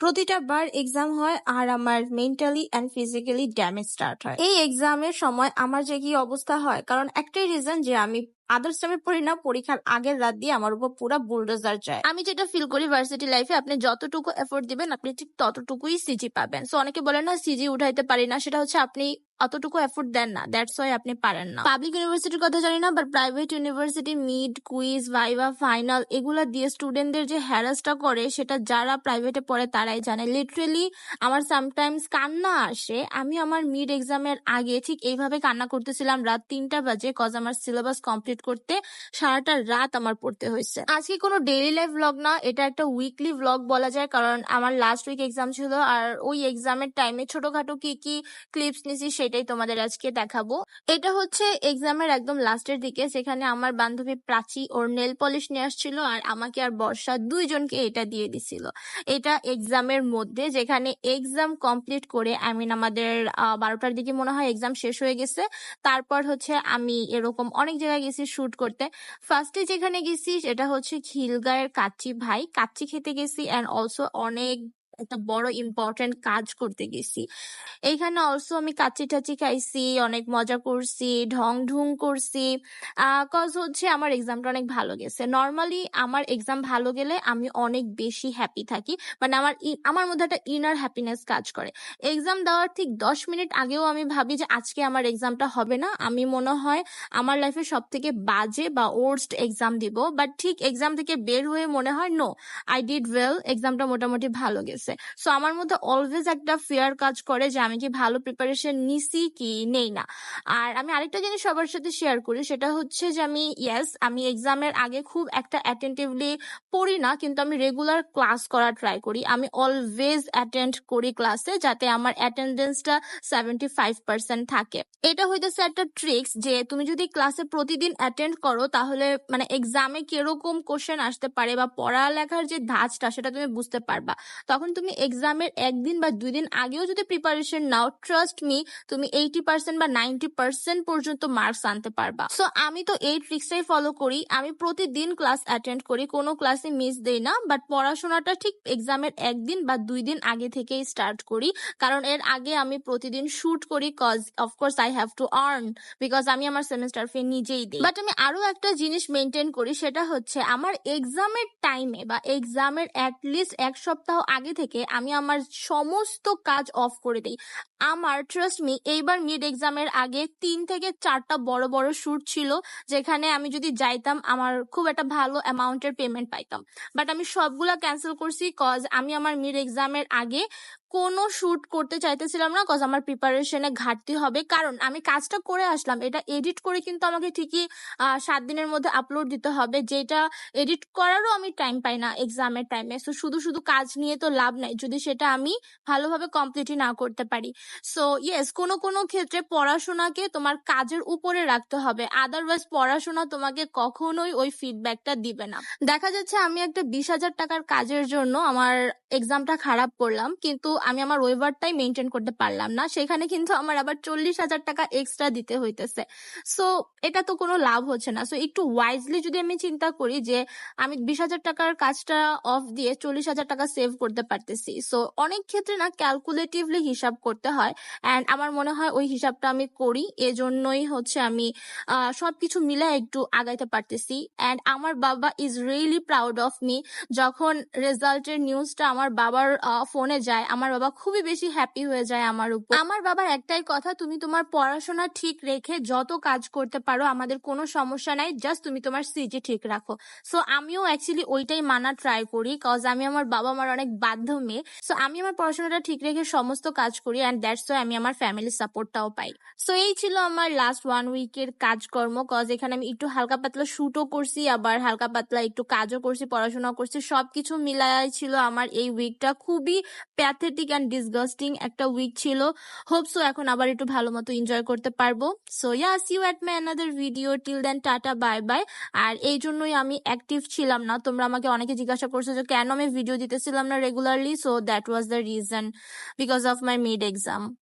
প্রতিটা বার এক্সাম হয় আর আমার mentally and physically damage start হয়। এই এক্সামের সময় আমার যে কি অবস্থা হয়, কারণ একটাই রিজন যে আমি আদার্স টাইমে পড়ি না, পরীক্ষার আগের রাত দিয়ে আমার উপর পুরো বুলডোজার যায় আমি যেটা ফিল করি ভার্সিটি লাইফে আপনি যতটুকু এফোর্ট দিবেন, আপনি ঠিক ততটুকুই সিজি পাবেন। সো অনেকে বলে না সিজি উঠাইতে পারি না, সেটা হচ্ছে আপনি অতটুকু এফোর্ট দেন না দ্যাটস ওয়াই আপনি পারেন না। পাবলিক ইউনিভার্সিটির কথা জানি না but private university mid quiz viva final এগুলো দিয়ে স্টুডেন্টদের যে হ্যারাসটা করে, সেটা যারা প্রাইভেটে পড়ে, তারাই জানে। লিটারেলি আমার সামটাইমস কান্না আসে, আমি আমার মিড এক্সামের আগে ঠিক এইভাবে কান্না করতেছিলাম, রাত তিনটা বাজে কজ আমার সিলেবাস কমপ্লিট করতে সারাটা রাত আমার পড়তে হয়েছে। আজকে কোনো ডেইলি লাইফ ব্লগ না, এটা একটা উইকলি ব্লগ বলা যায়, কারণ আমার লাস্ট উইক এক্সাম ছিল আর ওই এক্সামের টাইমে ছোটখাটো কি কি ক্লিপস নিছি সেটাই তোমাদের আজকে দেখাবো। এটা হচ্ছে এক্সামের একদম লাস্টের দিকে, যেখানে আমার বান্ধবী প্রাচী ওর নেল পলিশ নিয়ে আসছিল আর আমাকে আর বর্ষা দুইজনকে এটা দিয়ে দিছিল। এটা এক্সামের মধ্যে, যেখানে এক্সাম কমপ্লিট করে আই মিন আমাদের বারোটার দিকে মনে হয় এক্সাম শেষ হয়ে গেছে। তারপর হচ্ছে আমি এরকম অনেক জায়গায় গেছি শুট করতে। ফার্স্টে যেখানে গেছি সেটা হচ্ছে খিলগাঁয়ের কাচ্চি ভাই। কাচ্চি খেতে গেছি অ্যান্ড অলসো অনেক একটা বড় ইম্পর্টেন্ট কাজ করতে গেছি। এইখানে অলসো আমি কাচ্চি টাচি খাইছি, অনেক মজা করছি ঢং ঢুং করছি কজ হচ্ছে আমার এক্সামটা অনেক ভালো গেছে। নর্মালি আমার এক্সাম ভালো গেলে আমি অনেক বেশি হ্যাপি থাকি মানে আমার আমার মধ্যে একটা ইনার হ্যাপিনেস কাজ করে। এক্সাম দেওয়ার ঠিক দশ মিনিট আগেও আমি ভাবি যে আজকে আমার এক্সামটা হবে না। আমি মনে হয় আমার লাইফে সব থেকে বাজে বা ওর্স্ট এক্সাম দিব বাট ঠিক এক্সাম থেকে বের হয়ে মনে হয় নো আই ডিড ওয়েল এক্সামটা মোটামুটি ভালো গেছে। সো আমার মধ্যে অলওয়েজ একটা ফেয়ার কাজ করে যে, আমি কি ভালো প্রিপারেশন নিছি কি নেই না। আর আমি আরেকটা জিনিস সবার সাথে শেয়ার করি, সেটা হচ্ছে যে, আমি ইয়েস আমি এক্সামের আগে খুব একটা অ্যাটেন্টিভলি পড়ি না, কিন্তু আমি রেগুলার ক্লাস করার ট্রাই করি। আমি অলওয়েজ অ্যাটেন্ড করি ক্লাসে যাতে আমার অ্যাটেন্ডেন্সটা সেভেন্টি ফাইভ পার্সেন্ট থাকে। এটা হইতেছে একটা ট্রিক্স যে, তুমি যদি ক্লাসে প্রতিদিন অ্যাটেন্ড করো, তাহলে মানে এক্সামে কীরকম কোশ্চেন আসতে পারে বা পড়ালেখার যে ধাঁচটা, সেটা তুমি বুঝতে পারবা। তখন তুমি এক্সামের একদিন বা দুই দিন আগেও যদি প্রিপারেশন নাও ট্রাস্ট মি তুমি এইটি পার্সেন্ট বা নাইনটি পার্সেন্ট পর্যন্ত মার্কস আনতে পারবা। সো আমি তো এই ট্রিক্সটাই ফলো করি। আমি প্রতিদিন ক্লাস অ্যাটেন্ড করি। কোনো ক্লাসে মিস দেই না বাট পড়াশোনাটা ঠিক এক্সামের একদিন বা দুই দিন আগে থেকেই স্টার্ট করি। কারণ এর আগে আমি প্রতিদিন শুট করি cause of course I have to earn because আমি আমার সেমিস্টার ফি নিজেই দিই। বাট আমি আরও একটা জিনিস মেনটেন করি, সেটা হচ্ছে আমার এক্সামের টাইমে বা এক্সামের অ্যাটলিস্ট এক সপ্তাহ আগে থেকে আমি আমার সমস্ত কাজ অফ করে দিই। আমার ট্রাস্ট মি এইবার মিড এক্সামের আগে তিন থেকে চারটা বড় বড় শ্যুট ছিল, যেখানে আমি যদি যাইতাম, আমার খুব একটা ভালো অ্যামাউন্টের পেমেন্ট পাইতাম। বাট আমি সবগুলা ক্যান্সেল করছি কজ আমি আমার মিড এক্সামের আগে কোনো শুট করতে চাইতেছিলাম না কজ আমার প্রিপারেশনে ঘাটতি হবে। কারণ আমি কাজটা করে আসলাম, এটা এডিট করে কিন্তু আমাকে ঠিকই সাত দিনের মধ্যে আপলোড দিতে হবে। যেটা এডিট করারও আমি টাইম পাই না এক্সামের টাইমে সো শুধু শুধু কাজ নিয়ে তো লাভ নাই, যদি সেটা আমি ভালোভাবে কমপ্লিটই না করতে পারি। সো ইয়েস কোনো কোনো ক্ষেত্রে পড়াশোনাকে তোমার কাজের উপরে রাখতে হবে। আদারওয়াইজ পড়াশোনা তোমাকে কখনোই ওই ফিডব্যাকটা দিবে না। দেখা যাচ্ছে আমি একটা বিশ হাজার টাকার কাজের জন্য আমার এক্সামটা খারাপ করলাম, কিন্তু আমি আমার ওয়েবারটাই মেনটেন করতে পারলাম না। সেখানে কিন্তু আমার আবার চল্লিশ হাজার টাকা এক্সট্রা দিতে হইতেছে। সো এটা তো কোনো লাভ হচ্ছে না। সো একটু ওয়াইজলি যদি আমি চিন্তা করি যে, আমি বিশ হাজার টাকার কাজটা অফ দিয়ে চল্লিশ হাজার টাকা সেভ করতে পারতেছি। সো অনেক ক্ষেত্রে না ক্যালকুলেটিভলি হিসাব করতে হয়। অ্যান্ড আমার মনে হয় ওই হিসাবটা আমি করি। এজন্যই হচ্ছে আমি সবকিছু মিলে একটু আগাইতে পারতেছি। অ্যান্ড আমার বাবা is really proud of me যখন রেজাল্টের নিউজটা আমার বাবার ফোনে যায়, আমার বাবা খুবই বেশি হ্যাপি হয়ে যায় আমার উপর। আমার বাবার একটাই কথা, তুমি তোমার পড়াশোনা ঠিক রেখে যত কাজ করতে পারো, আমাদের কোনো সমস্যা নাই জাস্ট তুমি তোমার সিজি ঠিক রাখো। সো আমিও অ্যাকচুয়ালি ওইটাই মানা ট্রাই করি কজ আমি আমার বাবা আমার অনেক বাধ্য মেয়ে। সো আমি আমার পড়াশোনাটা ঠিক রেখে সমস্ত কাজ করি অ্যান্ড দ্যাটস ওয়াই আমি আমার ফ্যামিলির সাপোর্টটাও পাই। সো এই ছিল আমার লাস্ট ওয়ান উইকের কাজকর্ম কজ এখানে আমি একটু হালকা পাতলা শুটও করছি, আবার হালকা পাতলা একটু কাজও করছি পড়াশোনা করছি, সবকিছু মিলাই ছিল আমার এই উইকটা খুবই প্যাথেটিক অ্যান্ড ডিসগাস্টিং একটা উইক ছিল। হোপ সো এখন আবার একটু ভালো মতো এনজয় করতে পারব। So yeah see you at my another video till then tata bye bye আর এই জন্যই আমি অ্যাক্টিভ ছিলাম না। তোমরা আমাকে অনেকে জিজ্ঞাসা করছ যে, কেন আমি ভিডিও দিতেছিলাম না regularly so that was the reason because of my mid exam